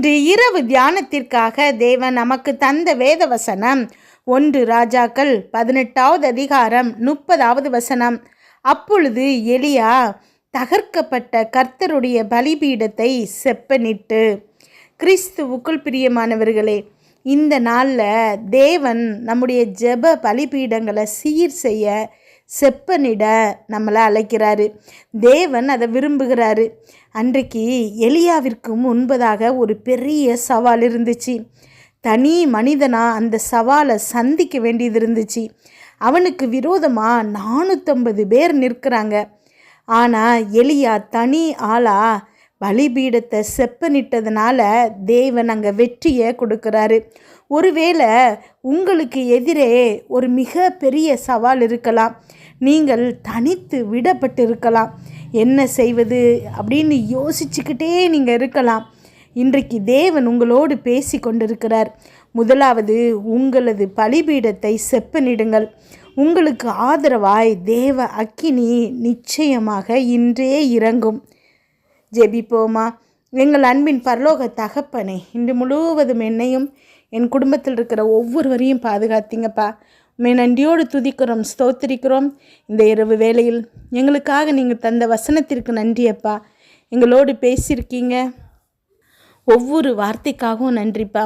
இன்று இரவு தியானத்திற்காக தேவன் நமக்கு தந்த வேத வசனம் ஒன்று ராஜாக்கள் பதினெட்டாவது அதிகாரம் முப்பதாவது வசனம். அப்பொழுது எலியா தகர்க்கப்பட்ட கர்த்தருடைய பலிபீடத்தை செப்பனிட்டு கிறிஸ்துவுக்குள் பிரியமானவர்களே இந்த நாளில் தேவன் நம்முடைய ஜெப பலிபீடங்களை சீர் செய்ய செப்பனிட நம்மளை அழைக்கிறாரு. தேவன் அதை விரும்புகிறாரு. அன்றைக்கு எலியாவிற்கு முன்பதாக ஒரு பெரிய சவால் இருந்துச்சு. தனி மனிதனாக அந்த சவாலை சந்திக்க வேண்டியது இருந்துச்சு. அவனுக்கு விரோதமாக நானூற்றம்பது பேர் நிற்கிறாங்க. ஆனால் எலியா தனி ஆளாக பலிபீடத்தை செப்பனிட்டதுனால தேவன் அங்கே வெற்றியை கொடுக்குறாரு. ஒருவேளை உங்களுக்கு எதிரே ஒரு மிக பெரிய சவால் இருக்கலாம். நீங்கள் தனித்து விடப்பட்டு இருக்கலாம் என்ன செய்வது அப்படின்னு யோசிச்சுக்கிட்டே நீங்கள் இருக்கலாம். இன்றைக்கு தேவன் உங்களோடு பேசி கொண்டிருக்கிறார். முதலாவது உங்களது பலிபீடத்தை செப்பனிடுங்கள். உங்களுக்கு ஆதரவாய் தேவ அக்கினி நிச்சயமாக இன்றே இறங்கும். ஜெபிப்போமா? எங்கள் அன்பின் பரலோக தகப்பனே இன்று முழுவதும் என்னையும் என் குடும்பத்தில் இருக்கிற ஒவ்வொருவரையும் பாதுகாத்தீங்கப்பா. உண்மை நன்றியோடு துதிக்கிறோம் ஸ்தோத்திரிக்கிறோம். இந்த இரவு வேளையில் எங்களுக்காக நீங்கள் தந்த வசனத்திற்கு நன்றியப்பா எங்களோடு பேசியிருக்கீங்க. ஒவ்வொரு வார்த்தைக்காகவும் நன்றிப்பா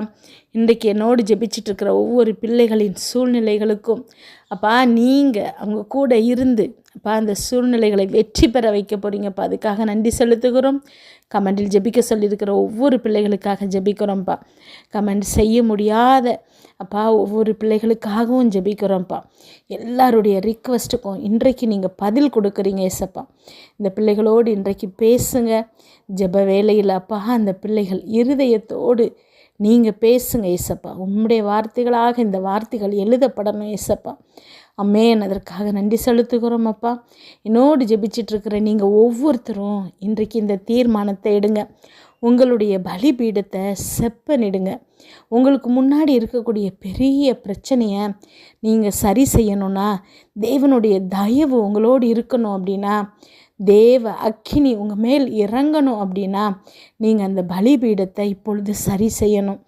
இன்றைக்கு என்னோடு ஜெபிச்சிட்ருக்கிற ஒவ்வொரு பிள்ளைகளின் சூழ்நிலைகளுக்கும் அப்பா நீங்கள் அவங்க கூட இருந்து அப்பா அந்த சூழ்நிலைகளை வெற்றி பெற வைக்க போகிறீங்கப்பா அதுக்காக நன்றி செலுத்துகிறோம். கமெண்டில் ஜெபிக்க சொல்லியிருக்கிற ஒவ்வொரு பிள்ளைகளுக்காக ஜெபிக்கிறோம்ப்பா கமெண்ட் செய்ய முடியாத அப்பா ஒவ்வொரு பிள்ளைகளுக்காகவும் ஜெபிக்கிறோம்ப்பா எல்லாருடைய ரிக்வஸ்ட்டுக்கும் இன்றைக்கு நீங்கள் பதில் கொடுக்குறீங்க ஏசப்பா. இந்த பிள்ளைகளோடு இன்றைக்கு பேசுங்க. ஜெப வேலையில் அப்பா அந்த பிள்ளைகள் இருதயத்தோடு நீங்கள் பேசுங்க ஏசப்பா. உம்முடைய வார்த்தைகளாக இந்த வார்த்தைகள் எழுதப்படணும் ஏசப்பா. அம்மேன் அதற்காக நன்றி செலுத்துகிறோம் அப்பா. என்னோடு ஜெபிச்சிட்ருக்கிற நீங்கள் ஒவ்வொருத்தரும் இன்றைக்கு இந்த தீர்மானத்தை எடுங்க. உங்களுடைய பலிபீடத்தை செப்பனிடுங்க. உங்களுக்கு முன்னாடி இருக்கக்கூடிய பெரிய பிரச்சனையை நீங்கள் சரி செய்யணும்னா தேவனுடைய தயவு உங்களோடு இருக்கணும் அப்படின்னா தேவ அக்கினி உங்கள் மேல் இறங்கணும் அப்படின்னா நீங்கள் அந்த பலிபீடத்தை இப்பொழுது சரி செய்யணும்.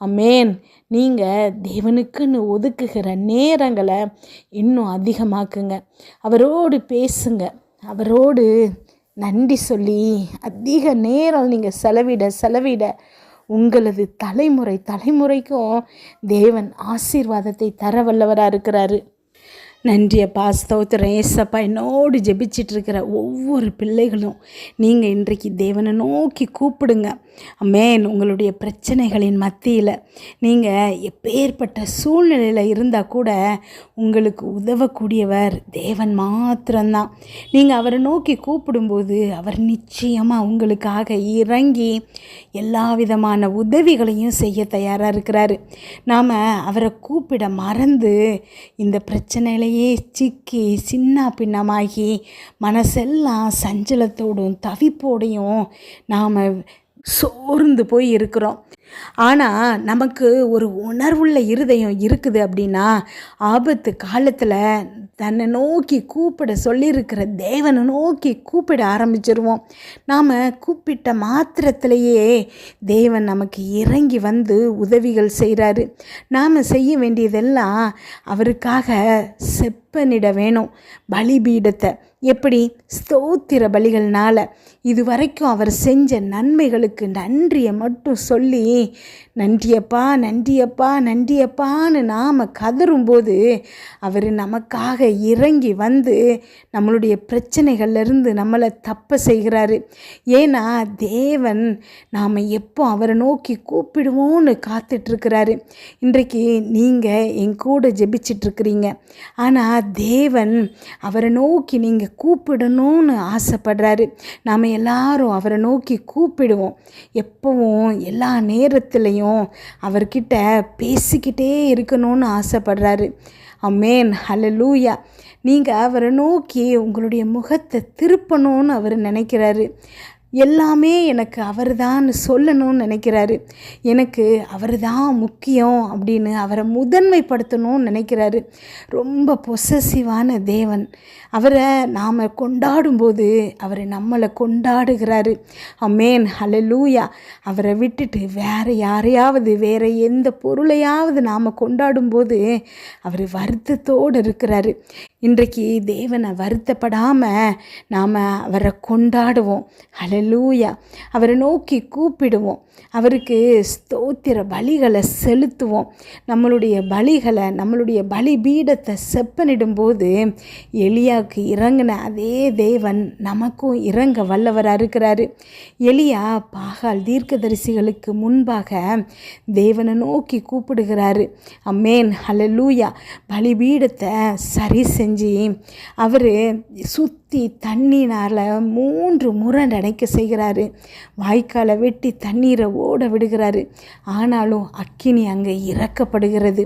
அமேன் நீங்கள் தேவனுக்குன்னு ஒதுக்குகிற நேரங்களை இன்னும் அதிகமாக்குங்க. அவரோடு பேசுங்க. அவரோடு நன்றி சொல்லி அதிக நேரம் நீங்கள் செலவிட செலவிட உங்களது தலைமுறை தலைமுறைக்கும் தேவன் ஆசீர்வாதத்தை தர வல்லவராக இருக்கிறாரு. நன்றி அப்பா ஸ்தோத்திரம். ஏசப்பா என்னோடு ஜெபிச்சிட்ருக்கிற ஒவ்வொரு பிள்ளைகளும் நீங்கள் இன்றைக்கு தேவனை நோக்கி கூப்பிடுங்க. அம்மேன் உங்களுடைய பிரச்சனைகளின் மத்தியில் நீங்கள் எப்பேற்பட்ட சூழ்நிலையில் இருந்தால் கூட உங்களுக்கு உதவக்கூடியவர் தேவன் மாத்திரம்தான். நீங்கள் அவரை நோக்கி கூப்பிடும்போது அவர் நிச்சயமாக உங்களுக்காக இறங்கி எல்லா விதமான உதவிகளையும் செய்ய தயாராக இருக்கிறாரு. நாம் அவரை கூப்பிட மறந்து இந்த பிரச்சனையிலேயே சிக்கி சின்ன பின்னமாகி மனசெல்லாம் சஞ்சலத்தோடும் தவிப்போடையும் நாம் சோர்ந்து போய் இருக்கிறோம். ஆனால் நமக்கு ஒரு உணர்வுள்ள இருதயம் இருக்குது அப்படின்னா ஆபத்து காலத்தில் தன்னை நோக்கி கூப்பிட சொல்லியிருக்கிற தேவனை நோக்கி கூப்பிட ஆரம்பிச்சிருவோம். நாம் கூப்பிட்ட மாத்திரத்திலேயே தேவன் நமக்கு இறங்கி வந்து உதவிகள் செய்கிறாரு நாம் செய்ய வேண்டியதெல்லாம் அவருக்காக செப்பனிட வேணும் பலிபீடத்தை. எப்படி? ஸ்தோத்திர பலிகள்னால. இதுவரைக்கும் அவர் செஞ்ச நன்மைகளுக்கு நன்றியை மட்டும் சொல்லி நன்றியப்பா நன்றியப்பா நன்றியப்பான்னு நாம் கதறும்போது அவர் நமக்காக இறங்கி வந்து நம்மளுடைய பிரச்சனைகள்லேருந்து நம்மளை தப்ப செய்கிறாரு. ஏன்னா தேவன் நாம் எப்போ அவரை நோக்கி கூப்பிடுவோன்னு காத்துட்ருக்கிறாரு. இன்றைக்கு நீங்கள் என் கூட ஜெபிச்சிட்ருக்கிறீங்க. ஆனால் தேவன் அவரை நோக்கி நீங்கள் கூப்பிடணும்னு ஆசைப்படுறாரு. நாம் எல்லாரும் அவரை நோக்கி கூப்பிடுவோம். எப்பவும் எல்லா நேரத்துலையும் அவர்கிட்ட பேசிக்கிட்டே இருக்கணும்னு ஆசைப்படுறாரு. அமேன் ஹலலூயா நீங்கள் அவரை நோக்கி உங்களுடைய முகத்தை திருப்பணும்னு அவர் நினைக்கிறாரு. எல்லாமே எனக்கு அவர் தான் சொல்லணும்னு நினைக்கிறாரு. எனக்கு அவர் தான் முக்கியம் அப்படின்னு அவரை முதன்மைப்படுத்தணும்னு நினைக்கிறாரு. ரொம்ப பொசசிவான தேவன். அவரை நாம் கொண்டாடும்போது அவரை நம்மளை கொண்டாடுகிறாரு. அமேன் ஹலலூயா அவரை விட்டுட்டு வேறு யாரையாவது வேறு எந்த பொருளையாவது நாம் கொண்டாடும்போது அவர் வருத்தத்தோடு இருக்கிறாரு. இன்றைக்கு தேவனை வருத்தப்படாமல் நாம் அவரை கொண்டாடுவோம். அலலூயா அவரை நோக்கி கூப்பிடுவோம். அவருக்கு ஸ்தோத்திர பலிகளை செலுத்துவோம். நம்மளுடைய பலிகளை நம்மளுடைய பலி பீடத்தை செப்பனிடும்போது எலியாவுக்கு இறங்கின அதே தேவன் நமக்கும் இறங்க வல்லவராக இருக்கிறாரு. எலியா பாகால் தீர்க்கதரிசிகளுக்கு முன்பாக தேவனை நோக்கி கூப்பிடுகிறாரு. அம்மேன் ஹலலூயா பலிபீடத்தை சரி செஞ்சு அவர் சுத் வெட்டி தண்ணினால் மூன்று முறை நினைக்க செய்கிறாரு. வாய்க்காலை வெட்டி தண்ணீரை ஓட விடுகிறாரு. ஆனாலும் அக்கினி அங்கே இறக்கப்படுகிறது.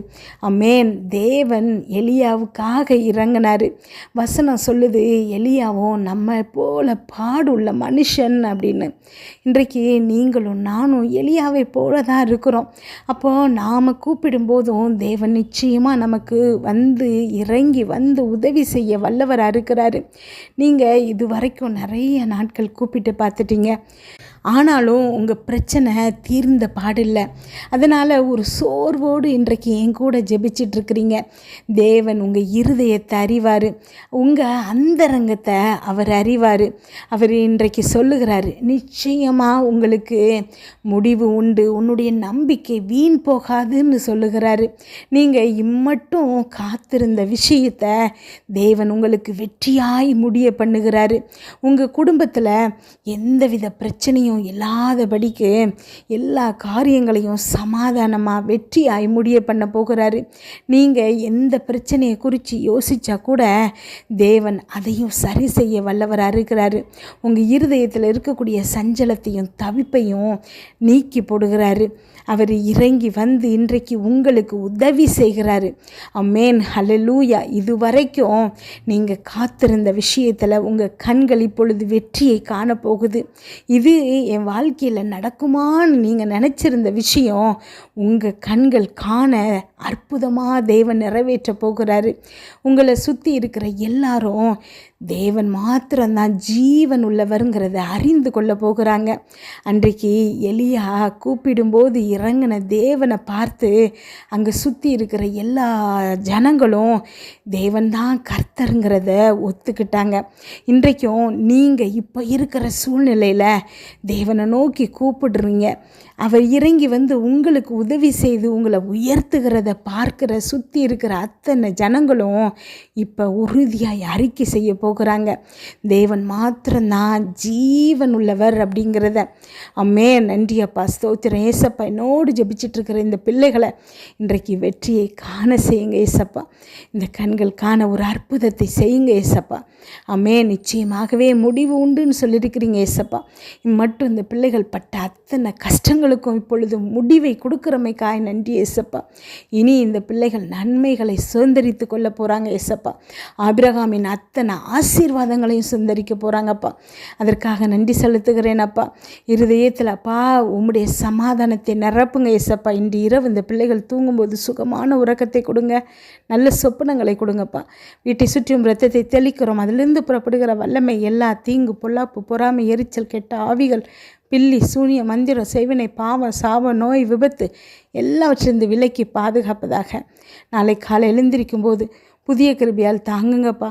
அமேன் தேவன் எலியாவுக்காக இறங்கினார். வசனம் சொல்லுது எலியாவும் நம்ம போல பாடுள்ள மனுஷன் அப்படின்னு. இன்றைக்கு நீங்களும் நானும் எலியாவை போல தான் இருக்கிறோம். அப்போது நாம் கூப்பிடும்போதும் தேவன் நிச்சயமாக நமக்கு வந்து இறங்கி வந்து உதவி செய்ய வல்லவராக இருக்கிறாரு. நீங்கள் இது வரைக்கும் நிறைய நாட்கள் கூப்பிட்டு பார்த்துட்டீங்க. ஆனாலும் உங்கள் பிரச்சனை தீர்ந்த பாடில்லை. அதனால் ஒரு சோர்வோடு இன்றைக்கு என் கூட ஜெபிச்சிட்ருக்கிறீங்க. தேவன் உங்கள் இருதயத்தை அறிவார். உங்கள் அந்தரங்கத்தை அவர் அறிவார். அவர் இன்றைக்கு சொல்லுகிறாரு நிச்சயமாக உங்களுக்கு முடிவு உண்டு. உன்னுடைய நம்பிக்கை வீண் போகாதுன்னு சொல்லுகிறாரு. நீங்கள் இம்மட்டும் காத்திருந்த விஷயத்தை தேவன் உங்களுக்கு வெற்றியாய் முடிய பண்ணுகிறாரு. உங்கள் குடும்பத்தில் எந்தவித பிரச்சனையும் பிரச்சனையும் இல்லாதபடிக்கு எல்லா காரியங்களையும் சமாதானமாக வெற்றியாய் முடிய பண்ண போகிறாரு. நீங்கள் எந்த பிரச்சனையை குறித்து யோசித்தா கூட தேவன் அதையும் சரி செய்ய வல்லவராக இருக்கிறாரு. உங்கள் இருதயத்தில் இருக்கக்கூடிய சஞ்சலத்தையும் தவிப்பையும் நீக்கி போடுகிறாரு. அவர் இறங்கி வந்து இன்றைக்கு உங்களுக்கு உதவி செய்கிறாரு. அம்மேன் ஹலலூயா இதுவரைக்கும் நீங்கள் காத்திருந்த விஷயத்தில் உங்கள் கண்கள் இப்பொழுது வெற்றியை காணப்போகுது. இது என் வாழ்க்கையில் நடக்குமான்னு நீங்கள் நினச்சிருந்த விஷயம் உங்கள் கண்கள் காண அற்புதமாக தேவன் நிறைவேற்ற போகிறாரு. உங்களை சுற்றி இருக்கிற எல்லாரும் தேவன் மாத்திரம்தான் ஜீவன் உள்ளவருங்கிறத அறிந்து கொள்ள போகிறாங்க. அன்றைக்கு எலியா கூப்பிடும்போது இறங்கின தேவனை பார்த்து அங்கே சுற்றி இருக்கிற எல்லா ஜனங்களும் தேவன் தான் கர்த்தருங்கிறத ஒத்துக்கிட்டாங்க. இன்றைக்கும் நீங்கள் இப்போ இருக்கிற சூழ்நிலையில் தேவனை நோக்கி கூப்பிடுறீங்க. அவர் இறங்கி வந்து உங்களுக்கு உதவி செய்து உங்களை உயர்த்துகிறத பார்க்குற சுற்றி இருக்கிற அத்தனை ஜனங்களும் இப்போ உறுதியாக அறிக்கை செய்ய போகிறாங்க. தேவன் மாத்திரம்தான் ஜீவன் உள்ளவர் அப்படிங்கிறத. அம்மே நன்றி அப்பா ஸ்தோத்திரம். ஏசப்பா என்னோடு ஜபிச்சிட்ருக்கிற இந்த பிள்ளைகளை இன்றைக்கு வெற்றியை காண செய்யுங்க ஏசப்பா. இந்த கண்கள் காண ஒரு அற்புதத்தை செய்யுங்க ஏசப்பா. அம்மே நிச்சயமாகவே முடிவு உண்டுன்னு சொல்லியிருக்கிறீங்க ஏசப்பா. மட்டும் இந்த பிள்ளைகள் பட்ட அத்தனை கஷ்டங்களுக்கும் இப்பொழுது முடிவை கொடுக்குறமைக்காய் நன்றி ஏசப்பா. இனி இந்த பிள்ளைகள் நன்மைகளை சுதந்திரித்து கொள்ள போகிறாங்க ஏசப்பா. ஆபிரகாமின் அத்தனை ஆசீர்வாதங்களையும் சுந்தரிக்க போகிறாங்கப்பா அதற்காக நன்றி செலுத்துகிறேன் அப்பா இருதயத்தில் அப்பா உம்முடைய சமாதானத்தை நிரப்புங்க ஏசப்பா. இன்று இரவு இந்த பிள்ளைகள் தூங்கும்போது சுகமான உறக்கத்தை கொடுங்க. நல்ல சொப்பனங்களை கொடுங்கப்பா. வீட்டை சுற்றியும் ரத்தத்தை தெளிக்கிறோம். அதிலிருந்து புறப்படுகிற வல்லமை எல்லா தீங்கு பொல்லாப்பு பொறாமை எரிச்சல் கெட்ட ஆவிகள் பில்லி சூனிய மந்திரம் செய்வினை பாவம் சாபம் நோய் விபத்து எல்லாவற்றிலிருந்து விலக்கி பாதுகாப்பதாக. நாளை காலை எழுந்திருக்கும் போது புதிய கிருபியால் தாங்குங்கப்பா.